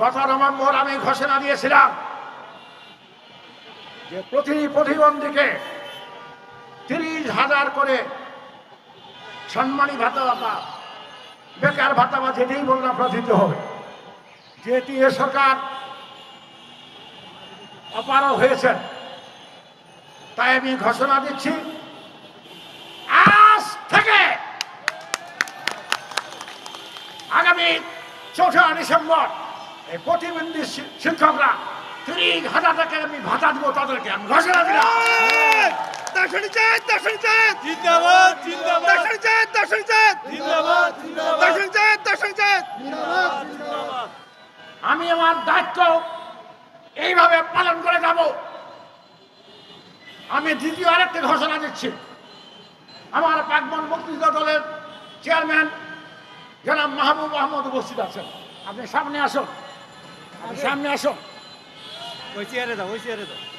গত নভেম্বর আমি ঘোষণা দিয়েছিলাম যে প্রতি প্রতিবন্ধীকে তিরিশ হাজার করে সম্মানী ভাতা ভাতা বেকার ভাতা বা যেটাই বললাম দিতে হবে। যেটি এ সরকার অপারগ হয়েছেন, তাই আমি ঘোষণা দিচ্ছি, আজ থেকে আগামী চৌঠা ডিসেম্বর প্রতিবন্ধী শি- শিক্ষকরা তিরিশ হাজার টাকা আমি ভাতা দেবো তাদেরকে আমি ঘোষণা দিলাম। আমি আমার দায়িত্ব এইভাবে পালন করে যাব। আমি দ্বিতীয় আরেকটি ঘোষণা দিচ্ছি। আমার পাকবন মুক্তিযুদ্ধ দলের চেয়ারম্যান জনাব মাহবুব আহমদ উপস্থিত আছেন। আপনি সামনে আসুন। সামনে আসো। ওই চেয়ারে দাও ওই চেয়ারে দাও।